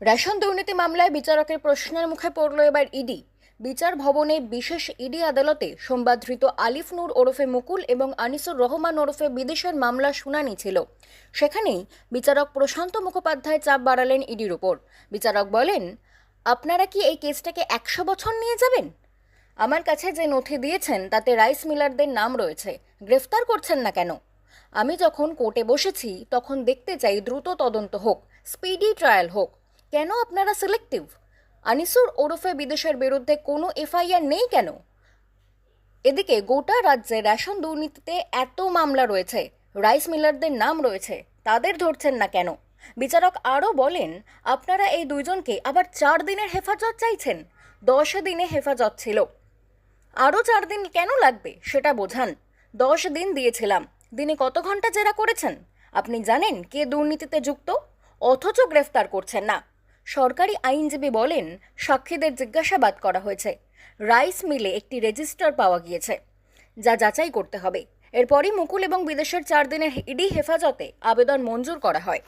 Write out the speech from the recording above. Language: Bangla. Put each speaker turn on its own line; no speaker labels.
রেশন দুর্নীতি মামলায় বিচারকের প্রশ্নের মুখে পড়ল এবার ইডি। বিচার ভবনে বিশেষ ইডি আদালতে সোমবার ধৃত আলিফ নূর ওরফে মুকুল এবং আনিসুর রহমান ওরফে বিদেশের মামলা শুনানি ছিল। সেখানেই বিচারক প্রশান্ত মুখোপাধ্যায় চাপ বাড়ালেন ইডির উপর। বিচারক বলেন, আপনারা কি এই কেসটাকে একশো বছর নিয়ে যাবেন? আমার কাছে যে নথি দিয়েছেন, তাতে রাইস মিলারদের নাম রয়েছে। গ্রেফতার করছেন না কেন? আমি যখন কোর্টে বসেছি, তখন দেখতে চাই দ্রুত তদন্ত হোক, স্পিডি ট্রায়াল হোক। কেন আপনারা সিলেক্টিভ আনিসুর ওরফে বিদেশের বিরুদ্ধে কোনো এফআইআর নেই কেন? এদিকে গোটা রাজ্যে রেশন দুর্নীতিতে এত মামলা রয়েছে, রাইস মিলারদের নাম রয়েছে, তাদের ধরছেন না কেন? বিচারক আরও বলেন, আপনারা এই দুইজনকে আবার চার দিনের হেফাজত চাইছেন? দশ দিনে হেফাজত ছিল। আরও চার দিন কেন লাগবে সেটা বোঝান। দশ দিন দিয়েছিলাম। দিনে কত ঘণ্টা জেরা করেছেন? আপনি জানেন কে দুর্নীতিতে যুক্ত? অথচ গ্রেফতার করছেন না। সরকারি আইনজীবী বলেন, সাক্ষীদের জিজ্ঞাসাবাদ করা হয়েছে। রাইস মিলে একটি রেজিস্টার পাওয়া গিয়েছে, যা যাচাই করতে হবে। এরপরই মুকুল এবং বিদেশের চার দিনের ইডি হেফাজতে আবেদন মঞ্জুর করা হয়।